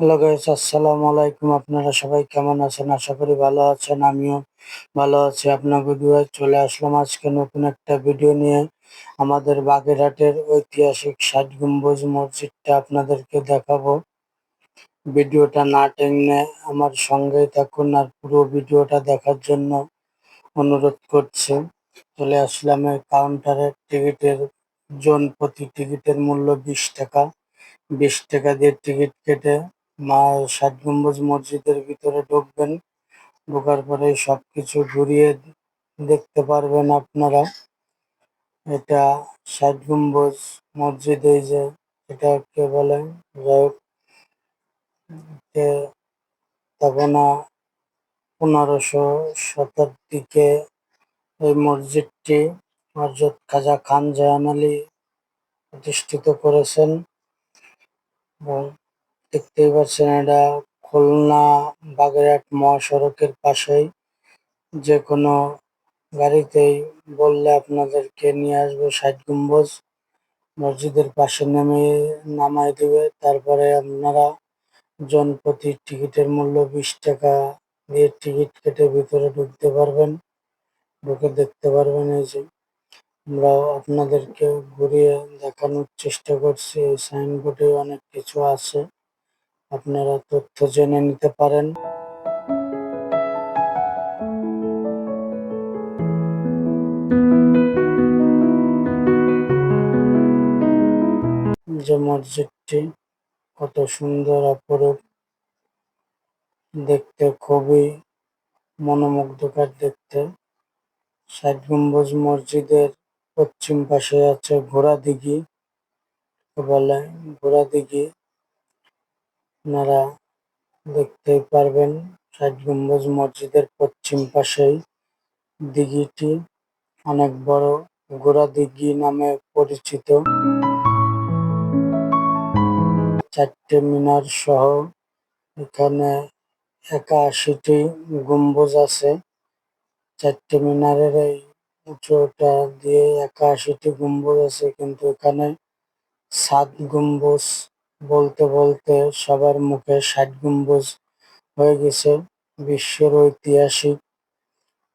Hello guys, আসসালামু আলাইকুম। আপনারা সবাই কেমন আছেন? আশা করি ভালো আছেন, আমিও ভালো আছি। আপনার ভিডিও চলে আসলাম আজকে নতুন একটা ভিডিও নিয়ে। আমাদের বাগেরহাটের ঐতিহাসিক ষাট গম্বুজ মসজিদটা আপনাদেরকে দেখাবো। ভিডিওটা না টেনে আমার সঙ্গে থাকুন আর পুরো ভিডিওটা দেখার জন্য অনুরোধ করছি। চলে আসলাম এই কাউন্টারের টিকিটের জন প্রতি টিকিটের মূল্য বিশ টাকা। বিশ টাকা দিয়ে টিকিট কেটে মা ষাট গম্বুজ মসজিদের ভিতরে ঢুকবেন। ঢোকার পরে সবকিছু ঘুরিয়ে দেখতে পারবেন আপনারা। এটা ষাট গম্বুজ মসজিদ, এই যে এটা কে বলে? যাই হোক তখন পনেরোশো শতাব্দীকে এই মসজিদটি হজরত খাজা খান জাহান আলী প্রতিষ্ঠিত করেছেন। এবং দেখতেই পাচ্ছেন এটা খুলনা বাগেরহাট মহাসড়কের পাশেই। যে কোনো গাড়িতেই বললে আপনাদেরকে নিয়ে আসবে ষাট গম্বুজ। মসজিদের পাশে নেমে নামাই দেবে। তারপরে আপনারা জনপ্রতি টিকিটের মূল্য বিশ টাকা দিয়ে টিকিট কেটে ভিতরে ঢুকতে পারবেন। ঢুকে দেখতে পারবেন এই যে। আমরাও আপনাদেরকে ঘুরিয়ে দেখানোর চেষ্টা করছি। এই সাইনবোর্ডে অনেক কিছু আছে। আপনারা তথ্য জেনে নিতে পারেন। যে মসজিদটি কত সুন্দর অপরূপ, দেখতে খুবই মনোমুগ্ধকর দেখতে। ষাট গম্বুজ মসজিদের পশ্চিম পাশে আছে ঘোড়া দিঘি বলে ঘোড়া দিঘি আপনারা দেখতেই পারবেন ষাট গম্বুজ মসজিদের পশ্চিম পাশেই দিঘিটি, অনেক বড় ঘোড়া দিঘি নামে পরিচিত। চারটে মিনার সহ এখানে একাশিটি গম্বুজ আছে। চারটে মিনারের এই উঁচুটা দিয়ে একাশিটি গম্বুজ আছে, কিন্তু এখানে সাত গম্বুজ বলতে বলতে সবার মুখে ষাট গম্বুজ হয়ে গেছে। বিশ্বের ঐতিহাসিক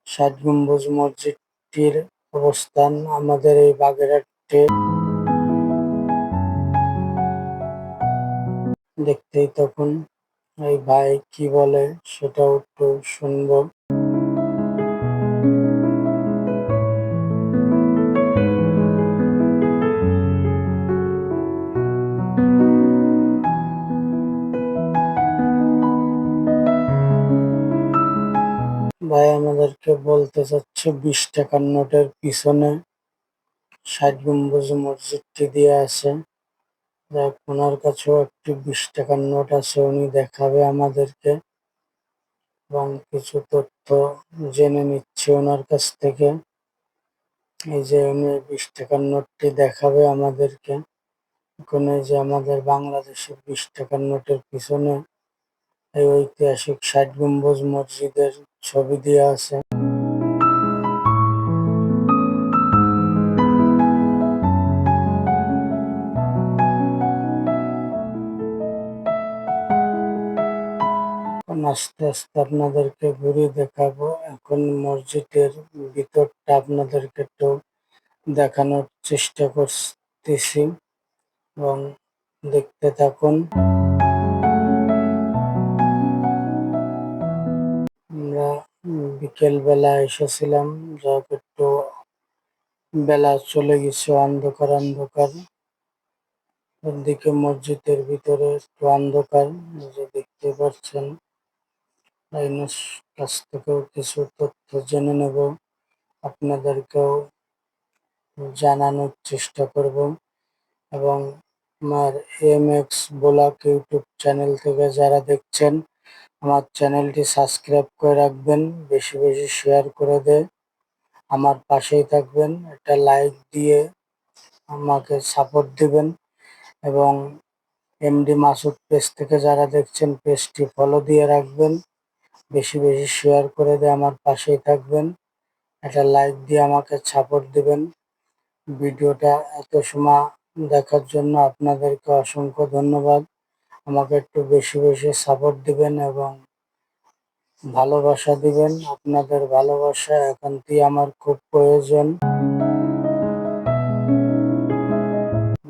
ষাট গম্বুজ মসজিদটির অবস্থান আমাদের এই বাগেরহাটে। দেখতেই তখন, এই ভাই কি বলে? সেটাও একটু শুনব। ভাই, আমাদেরকে বলতে চাচ্ছে বিশ টাকার নোটের পিছনে ষাট গম্বুজ মসজিদটি দিয়ে আছে। ওনার কাছেও একটি বিশ টাকার নোট আছে, উনি দেখাবে আমাদেরকে। এবং কিছু তথ্য জেনে নিচ্ছে ওনার কাছ থেকে। এই যে উনি বিশ টাকার নোটটি দেখাবে আমাদেরকে। এখন এই যে আমাদের বাংলাদেশের বিশ টাকার নোটের পিছনে এই ঐতিহাসিক ষাট গম্বুজ মসজিদের ছবি দেওয়া আছে আস্তে আস্তে আপনাদেরকে ঘুরে দেখাবো। এখন মসজিদের ভিতরটা আপনাদেরকে একটু দেখানোর চেষ্টা করতেছি। এবং দেখতে থাকুন। বিকেল বেলা এসেছিলাম যা একটু বেলা চলে গেছে, অন্ধকার অন্ধকার। ওদিকে মসজিদের ভিতরে একটু অন্ধকার, যে দেখতে পাচ্ছেন। কাছ থেকেও কিছু তথ্য জেনে নেব, আপনাদেরকেও জানানোর চেষ্টা করব। এবং আমার M X blog YouTube channel থেকে যারা দেখছেন আমার চ্যানেলটি সাবস্ক্রাইব করে রাখবেন, বেশি বেশি শেয়ার করে দে, আমার পাশেই থাকবেন, একটা লাইক দিয়ে আমাকে সাপোর্ট দিবেন এবং এমডি মাসুদ পেজ থেকে যারা দেখছেন পেজটি ফলো দিয়ে রাখবেন, বেশি বেশি শেয়ার করে দিয়ে আমার পাশেই থাকবেন, একটা লাইক দিয়ে আমাকে সাপোর্ট দিবেন। ভিডিওটা এত সময় দেখার জন্য আপনাদেরকে অসংখ্য ধন্যবাদ। আমাকে একটু বেশি বেশি সাপোর্ট দিবেন এবং ভালোবাসা দিবেন। আপনাদের ভালোবাসা একান্তই আমার খুব প্রয়োজন।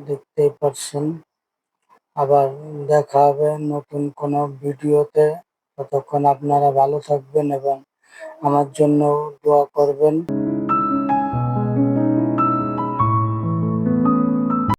দেখতেই পারছেন আবার দেখা হবে নতুন কোনো ভিডিওতে। ততক্ষণ আপনারা ভালো থাকবেন এবং আমার জন্য দোয়া করবেন।